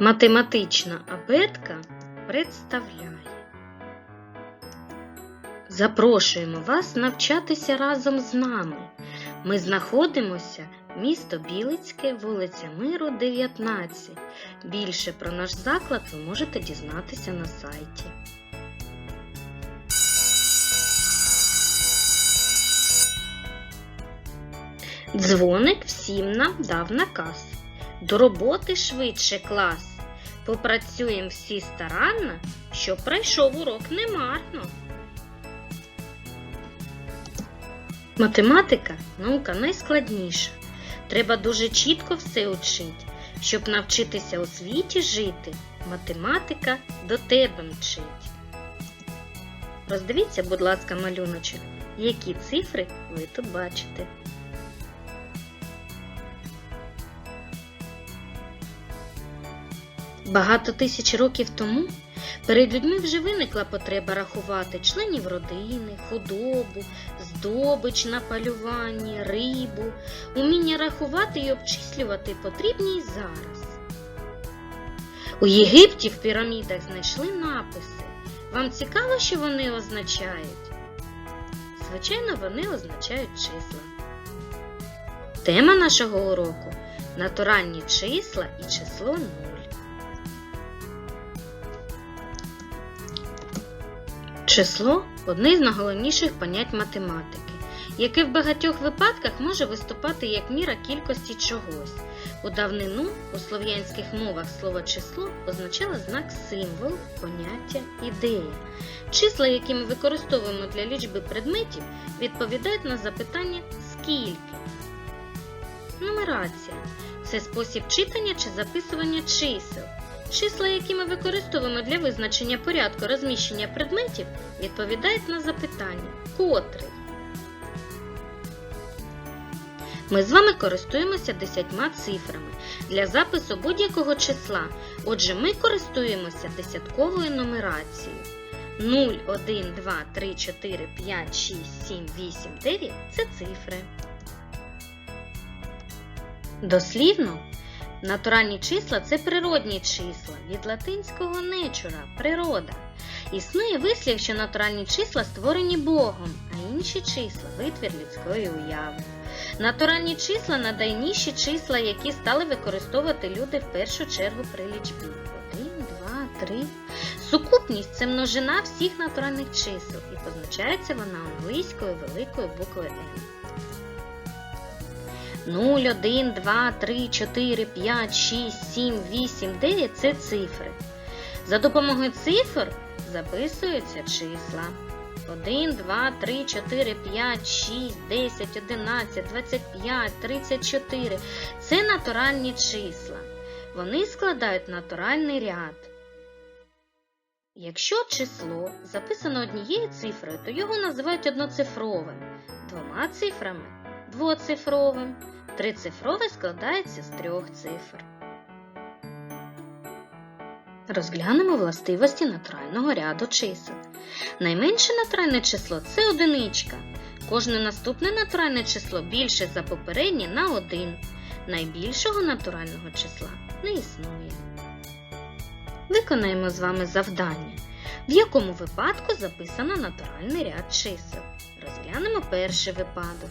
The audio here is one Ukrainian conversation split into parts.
Математична абетка представляє. Запрошуємо вас навчатися разом з нами. Ми знаходимося місто Білицьке, вулиця Миру, 19. Більше про наш заклад ви можете дізнатися на сайті. Дзвоник всім нам дав наказ. До роботи швидше клас. Попрацюємо всі старанно, щоб пройшов урок немарно. Математика наука найскладніша. Треба дуже чітко все учить. Щоб навчитися у світі жити, математика до тебе мчить. Роздивіться, будь ласка, малюночок, які цифри ви тут бачите. Багато тисяч років тому перед людьми вже виникла потреба рахувати членів родини, худобу, здобич на полюванні, рибу. Уміння рахувати і обчислювати потрібні й зараз. У Єгипті в пірамідах знайшли написи. Вам цікаво, що вони означають? Звичайно, вони означають числа. Тема нашого уроку натуральні числа і число 0. Число одне з найголовніших понять математики, яке в багатьох випадках може виступати як міра кількості чогось. У давнину у слов'янських мовах слово число означало знак символ, поняття, ідея. Числа, які ми використовуємо для лічби предметів, відповідають на запитання скільки. Нумерація це спосіб читання чи записування чисел. Числа, які ми використовуємо для визначення порядку розміщення предметів, відповідають на запитання котрий. Ми з вами користуємося десятьма цифрами для запису будь-якого числа. Отже, ми користуємося десятковою нумерацією. 0, 1, 2, 3, 4, 5, 6, 7, 8, 9 це цифри. Дослівно Натуральні числа це природні числа від латинського нечура природа. Існує вислів, що натуральні числа створені Богом, а інші числа витвір людської уяви. Натуральні числа надайніші числа, які стали використовувати люди в першу чергу при лічбі. 1, 2, 3. Сукупність це множина всіх натуральних чисел і позначається вона англійською великою буквою N. 0, 1, 2, 3, 4, 5, 6, 7, 8, 9 це цифри. За допомогою цифр записуються числа. 1, 2, 3, 4, 5, 6, 10, 11, 25, 34 це натуральні числа. Вони складають натуральний ряд. Якщо число записано однією цифрою, то його називають одноцифровим, двома цифрами двоцифровим. Трицифрове складається з трьох цифр. Розглянемо властивості натурального ряду чисел. Найменше натуральне число це одиничка. Кожне наступне натуральне число більше за попереднє на 1. Найбільшого натурального числа не існує. Виконаємо з вами завдання, в якому випадку записано натуральний ряд чисел. Розглянемо перший випадок.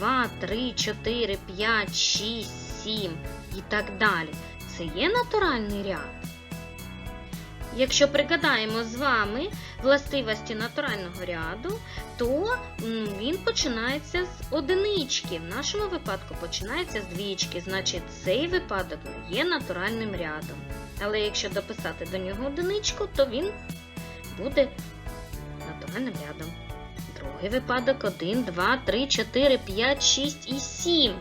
2, 3, 4, 5, 6, 7 і так далі. Це є натуральний ряд. Якщо пригадаємо з вами властивості натурального ряду, то він починається з одинички. В нашому випадку починається з двічки, значить цей випадок є натуральним рядом. Але якщо дописати до нього одиничку, то він буде натуральним рядом. Другий випадок 1, 2, 3, 4, 5, 6 і 7.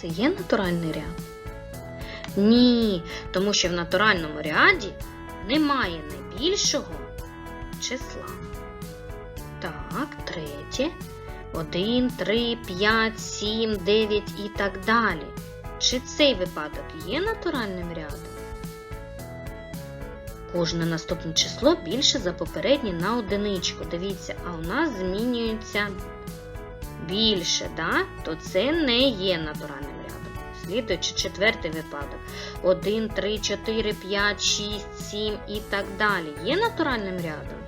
Це є натуральний ряд? Ні, тому що в натуральному ряді немає найбільшого числа. Так, третє. 1, 3, 5, 7, 9 і так далі. Чи цей випадок є натуральним рядом? Кожне наступне число більше за попереднє на одиничку. Дивіться, а у нас змінюється більше, да? то це не є натуральним рядом. Слідуючи четвертий випадок. 1, 3, 4, 5, 6, 7 і так далі. Є натуральним рядом?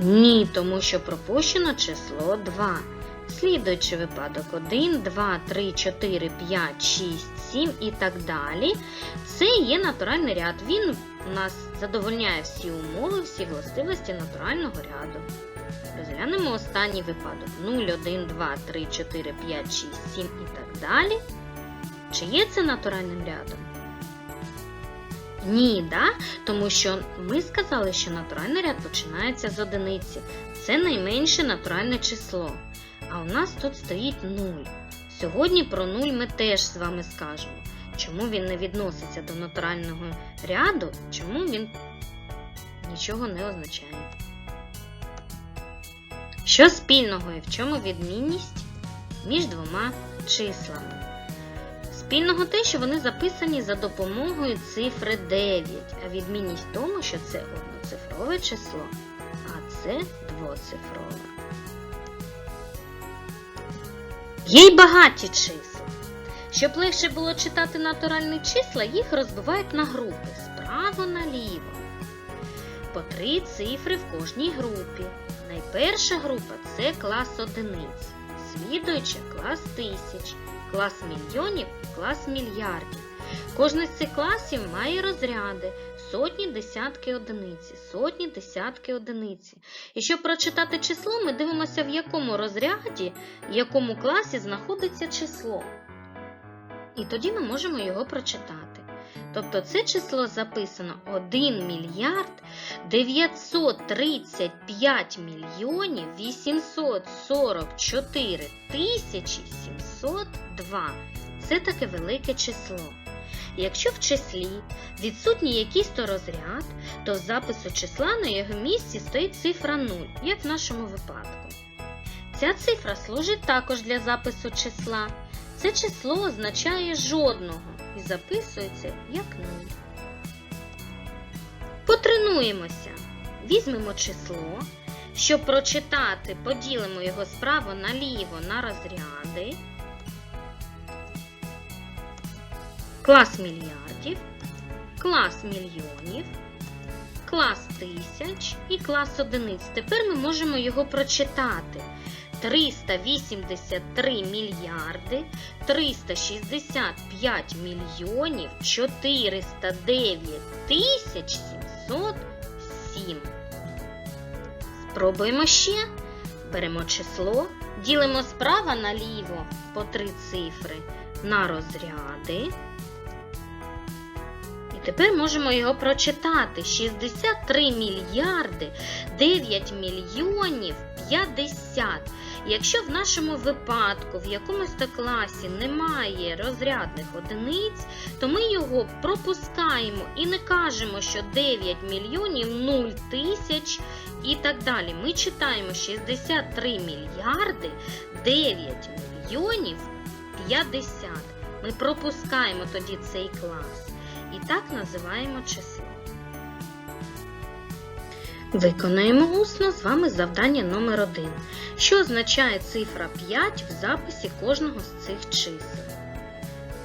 Ні, тому що пропущено число 2. Слідуючий випадок 1, 2, 3, 4, 5, 6, 7 і так далі. Це є натуральний ряд. Він у нас задовольняє всі умови, всі властивості натурального ряду. Розглянемо останній випадок 0, 1, 2, 3, 4, 5, 6, 7 і так далі. Чи є це натуральним рядом? Ні, да? тому що ми сказали, що натуральний ряд починається з одиниці. Це найменше натуральне число. А у нас тут стоїть 0. Сьогодні про 0 ми теж з вами скажемо. Чому він не відноситься до натурального ряду, чому він нічого не означає. Що спільного і в чому відмінність між двома числами? Спільного те, що вони записані за допомогою цифри 9, а відмінність в тому, що це одноцифрове число, а це двоцифрове. Є й багаті числа. Щоб легше було читати натуральні числа, їх розбивають на групи справа наліво. По три цифри в кожній групі. Найперша група це клас одиниць, слідуюча клас тисяч, клас мільйонів клас мільярдів. Кожний з цих класів має розряди сотні, десятки одиниці, сотні, десятки одиниці. І щоб прочитати число, ми дивимося, в якому розряді, в якому класі знаходиться число. І тоді ми можемо його прочитати. Тобто це число записано 1 мільярд 935 мільйонів 844 тисячі 702. Це таке велике число. Якщо в числі відсутній якийсь то розряд, то в запису числа на його місці стоїть цифра 0, як в нашому випадку. Ця цифра служить також для запису числа. Це число означає жодного і записується як 0. Потренуємося. Візьмемо число. Щоб прочитати, поділимо його справа наліво на розряди. Клас мільярдів, клас мільйонів, клас тисяч і клас одиниць. Тепер ми можемо його прочитати. 383 мільярди, 365 мільйонів, 409 тисяч 707. Спробуємо ще. Беремо число, ділимо справа наліво по три цифри на розряди. Тепер можемо його прочитати. 63 мільярди 9 мільйонів 50. Якщо в нашому випадку в якомусь то класі немає розрядних одиниць, то ми його пропускаємо і не кажемо, що 9 мільйонів 0 тисяч і так далі. Ми читаємо 63 мільярди 9 мільйонів 50. Ми пропускаємо тоді цей клас. І так називаємо число. Виконаємо усно з вами завдання номер 1 що означає цифра 5 в записі кожного з цих чисел.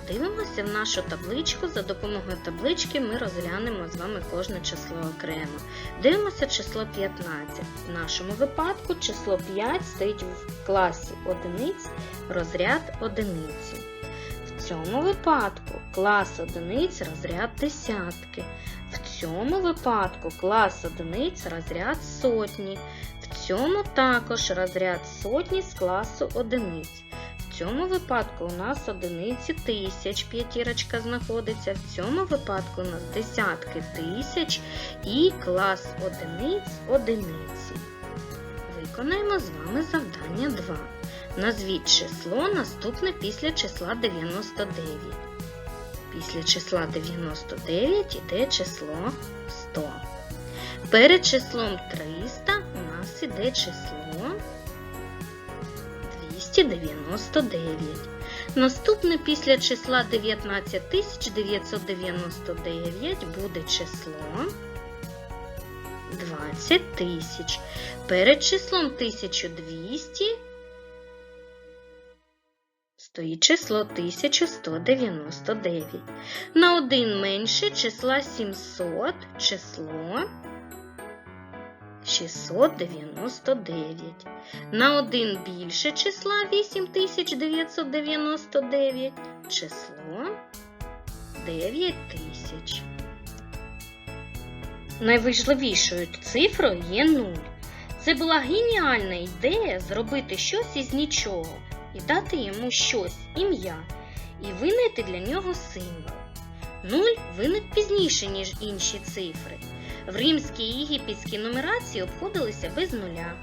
Дивимося в нашу табличку. За допомогою таблички ми розглянемо з вами кожне число окремо. Дивимося число 15. В нашому випадку число 5 стоїть в класі одиниць, розряд одиниці. Цьому випадку клас одиниць розряд десятки. В цьому випадку клас одиниць розряд сотні. В цьому також розряд сотні з класу одиниць. В цьому випадку у нас одиниці тисяч п'ятірочка знаходиться. В цьому випадку у нас десятки тисяч і клас одиниць одиниці. Виконаємо з вами завдання 2. Назвіть число наступне після числа 99. Після числа 99 йде число 100. Перед числом 300 у нас іде число 299. Наступне після числа 19999 буде число 20 тисяч. Перед числом 1200 стоїть число 1199. На 1 менше числа 700 число 699. На 1 більше числа 8999 число 9000. Найважливішою цифрою є 0. Це була геніальна ідея зробити щось із нічого і дати йому щось ім'я, і винайти для нього символ. Нуль виник пізніше, ніж інші цифри. В римській і єгипетській нумерації обходилися без нуля.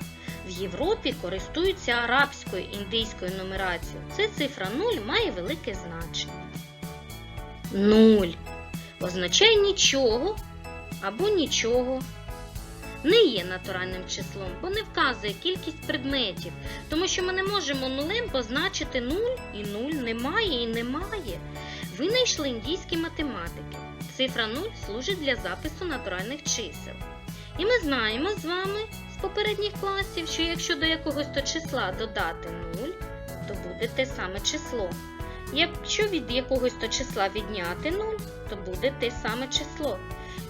В Європі користуються арабською індійською нумерацією. Це цифра 0 має велике значення. Нуль означає нічого або нічого. Не є натуральним числом, бо не вказує кількість предметів, тому що ми не можемо нулем позначити нуль і нуль немає і немає. Винайшли індійські математики. Цифра 0 служить для запису натуральних чисел. І ми знаємо з вами з попередніх класів, що якщо до якогось то числа додати 0, то буде те саме число. Якщо від якогось то числа відняти 0, то буде те саме число.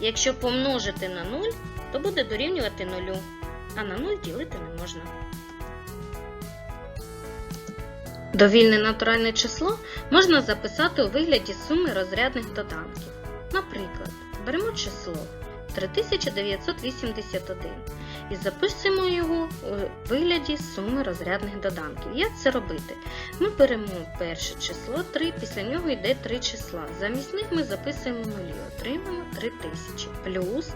Якщо помножити на 0, то буде дорівнювати 0, а на 0 ділити не можна. Довільне натуральне число можна записати у вигляді суми розрядних доданків. Наприклад, беремо число 3981 і записуємо його у вигляді суми розрядних доданків. Як це робити? Ми беремо перше число 3, після нього йде 3 числа. Замість них ми записуємо нулі, отримаємо 3000. Плюс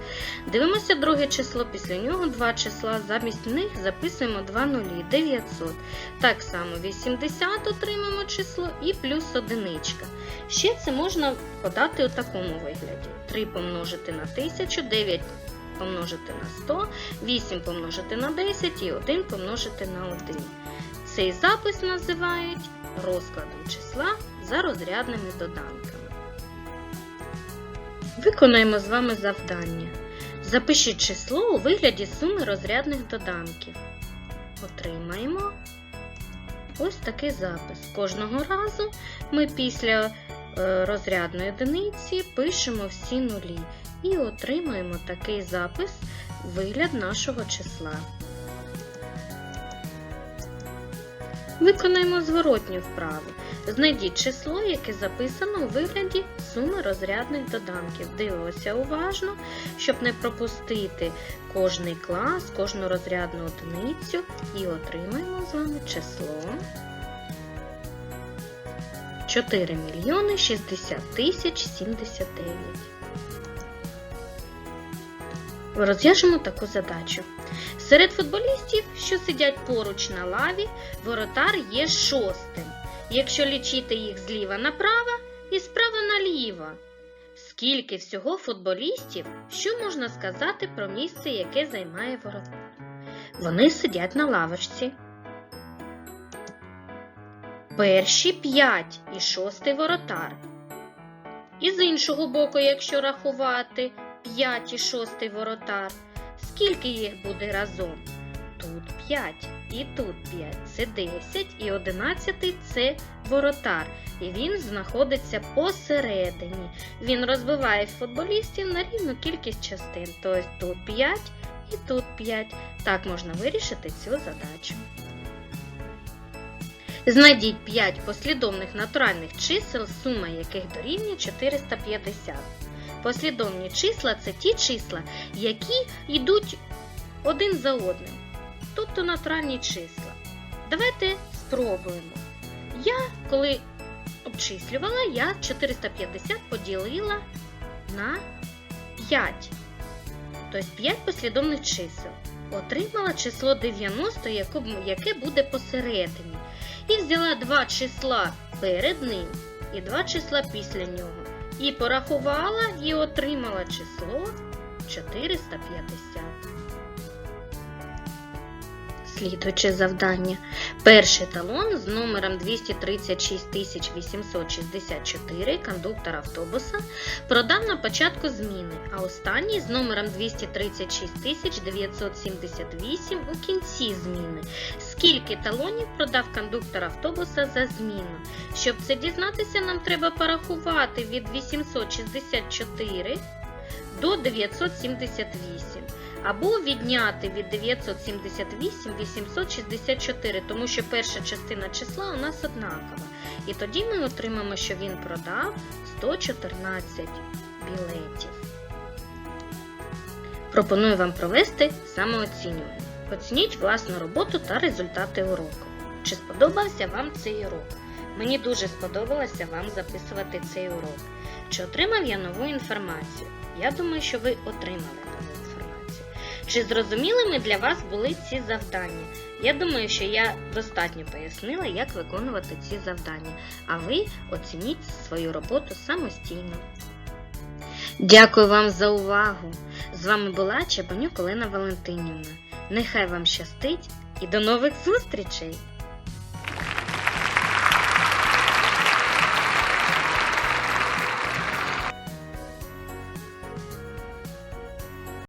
дивимося друге число, після нього 2 числа, замість них записуємо 2 нулі, 900. Так само 80 отримаємо число і плюс одиничка. Ще це можна подати у такому вигляді. 3 помножити на 1000, 9 помножити на 100, 8 помножити на 10 і 1 помножити на 1. Цей запис називають розкладом числа за розрядними доданками. Виконаємо з вами завдання. Запишіть число у вигляді суми розрядних доданків. Отримаємо ось такий запис. Кожного разу ми після е, розрядної одиниці пишемо всі нулі і отримаємо такий запис вигляд нашого числа. Виконаємо зворотню вправу. Знайдіть число, яке записано у вигляді суми розрядних доданків. Дивимося уважно, щоб не пропустити кожний клас, кожну розрядну одиницю і отримаємо з вами число 4 мільйони 60 тисяч 79. Розв'яжемо таку задачу. Серед футболістів, що сидять поруч на лаві, воротар є шостим, якщо лічити їх зліва направо і справа наліво. Скільки всього футболістів, що можна сказати про місце, яке займає воротар? Вони сидять на лавочці. Перші п'ять і шостий воротар. І з іншого боку, якщо рахувати 5 і 6 воротар, скільки їх буде разом? Тут 5 і тут 5 це 10 і 11 це воротар. І він знаходиться посередині. Він розбиває футболістів на рівну кількість частин. Тобто тут 5 і тут 5. Так можна вирішити цю задачу. Знайдіть 5 послідовних натуральних чисел, сума яких дорівнює 450. Послідовні числа це ті числа, які йдуть один за одним, тобто натуральні числа. Давайте спробуємо. Я, коли обчислювала, я 450 поділила на 5. Тобто 5 послідовних чисел. Отримала число 90, яке буде посередині. І взяла два числа перед ним і два числа після нього. І порахувала і отримала число 450. Слідуюче завдання. Перший талон з номером 236864 кондуктор автобуса продав на початку зміни, а останній з номером 236978 у кінці зміни. Скільки талонів продав кондуктор автобуса за зміну? Щоб це дізнатися, нам треба порахувати від 864 до 978. Або відняти від 978 864, тому що перша частина числа у нас однакова. І тоді ми отримаємо, що він продав 114 білетів. Пропоную вам провести самооцінювання. Оцініть власну роботу та результати уроку. Чи сподобався вам цей урок? Мені дуже сподобалося вам записувати цей урок. Чи отримав я нову інформацію? Я думаю, що ви отримали. Чи зрозумілими для вас були ці завдання? Я думаю, що я достатньо пояснила, як виконувати ці завдання, а ви оцініть свою роботу самостійно. Дякую вам за увагу! З вами була Чебанюк Олена Валентинівна. Нехай вам щастить і до нових зустрічей!